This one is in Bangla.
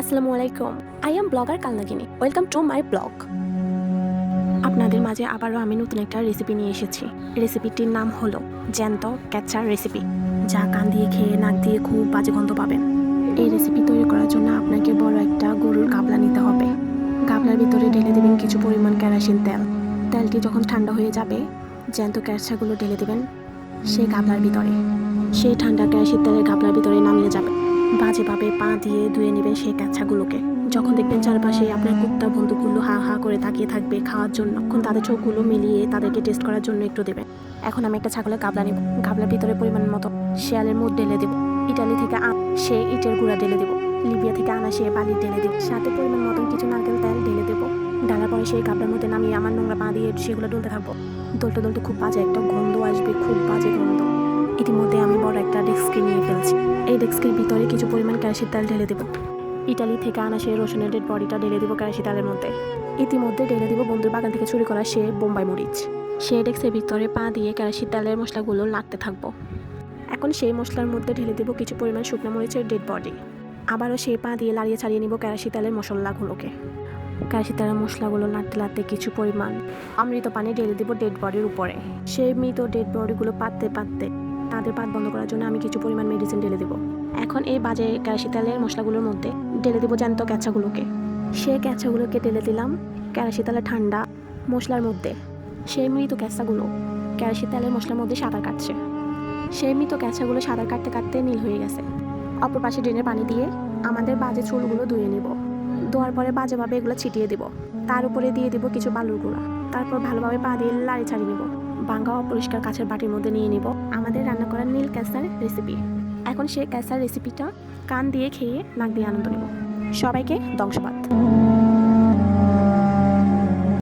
আসসালামু আলাইকুম। I am blogger Kalnagini. Welcome to my blog আপনাদের মাঝে আবারও আমি নতুন একটা রেসিপি নিয়ে এসেছি। রেসিপিটির নাম হলো জ্যান্ত ক্যাচার রেসিপি যা কান দিয়ে খেয়ে নাক দিয়ে খুব বাজে গন্ধ পাবেন। এই রেসিপি তৈরি করার জন্য আপনাকে বড় একটা গরুর গাবলা নিতে হবে। গাবলার ভিতরে ঢেলে দেবেন কিছু পরিমাণ কেরাসিন তেল। তেলটি যখন ঠান্ডা হয়ে যাবে, জ্যান্ত ক্যাচাগুলো ঢেলে দেবেন সেই গাবলার ভিতরে। সেই ঠান্ডা কেরাসিন তেলের গাবলার ভিতরে নামিয়ে যাবে। বাজেভাবে পা দিয়ে ধুয়ে নেবেন সেই কাচ্চাগুলোকে যখন দেখবেন চারপাশে আপনার কুত্তা বন্ধুগুলো হা হা করে তাকিয়ে থাকবে খাওয়ার জন্য, তখন তাদের চোখগুলো মিলিয়ে তাদেরকে টেস্ট করার জন্য একটু দেবেন। এখন আমি একটা ছাগলের গাবলা নেব। গাবলার ভিতরে পরিমাণ মতো শেয়ালের মুখ ঢেলে দেবো। ইটালি থেকে আ, সে ইটের গুঁড়া ঢেলে দেবো। লিবিয়া থেকে আনা সে বালি ঢেলে দেবো। সাথে পরিমাণ মতন কিছু নারকেল তেল ঢেলে দেবো। ডালার পরে সেই গাবলার মধ্যে নামিয়ে আমার নোংরা পা দিয়ে সেগুলো ডলতে থাকব। দলতে দলতে খুব বাজে একটা গন্ধ আসবে, খুব বাজে গন্ধ। ইতিমধ্যে বড় একটা ডেস্কে নিয়ে ফেলছি। এই ডেস্কের ভিতরে কিছু পরিমাণ ক্যারাসির তেল ঢেলে দেবো। ইটালি থেকে আনা সেই রসুনের ডেড বডিটা ঢেলে দেবো ক্যারাসি তেলের মধ্যে। ইতিমধ্যে ঢেলে দেবো বন্ধুর বাগান থেকে চুরি করা সে বোম্বাই মরিচ। সেই ডেস্কের ভিতরে পা দিয়ে ক্যারাসি তেলের মশলাগুলো নাড়তে থাকব। এখন সেই মশলার মধ্যে ঢেলে দেবো কিছু পরিমাণ শুকনো মরিচের ডেড বডি। আবারও সেই পা দিয়ে লাড়িয়ে ছাড়িয়ে নিব ক্যারাসি তেলের মশলাগুলোকে। ক্যারাসি তেলের মশলাগুলো নাড়তে নাড়তে কিছু পরিমাণ অমৃত পানি ঢেলে দেবো ডেড বডির উপরে। সেই মৃত ডেড বডিগুলো পাততে পাততে তাদের পাত বন্ধ করার জন্য আমি কিছু পরিমাণ মেডিসিন ঢেলে দেবো। এখন এই বাজে ক্যারাসি তেলের মশলাগুলোর মধ্যে ঢেলে দেবো জ্যান্ত ক্যাঁচাগুলোকে। সেই ক্যাঁচাগুলোকে ঢেলে দিলাম ক্যারাসি তেলের ঠান্ডা মশলার মধ্যে। সেই মৃত ক্যাঁচাগুলো ক্যারাসি তেলের মশলার মধ্যে সাঁতার কাটছে। সেই মৃত ক্যাঁচাগুলো সাঁতার কাটতে কাটতে নীল হয়ে গেছে। অপর পাশে ড্রেনের পানি দিয়ে আমাদের বাজে চুলগুলো ধুয়ে নিব। ধোয়ার পরে বাজেভাবে এগুলো ছিটিয়ে দিব। তার উপরে দিয়ে দিব কিছু বালুর গুঁড়া। তারপর ভালোভাবে পা দিয়ে লাড়ি ছাড়িয়ে নেব। বাঙ্গা অপরিষ্কার কাছের বাটির মধ্যে নিয়ে নেব। আমাদের রান্না করা নীল ক্যাসার রেসিপি এখন সেই ক্যাসার রেসিপিটা কান দিয়ে খেয়ে নাক দিয়ে আনন্দ নেব। সবাইকে ধ্বংসবাদ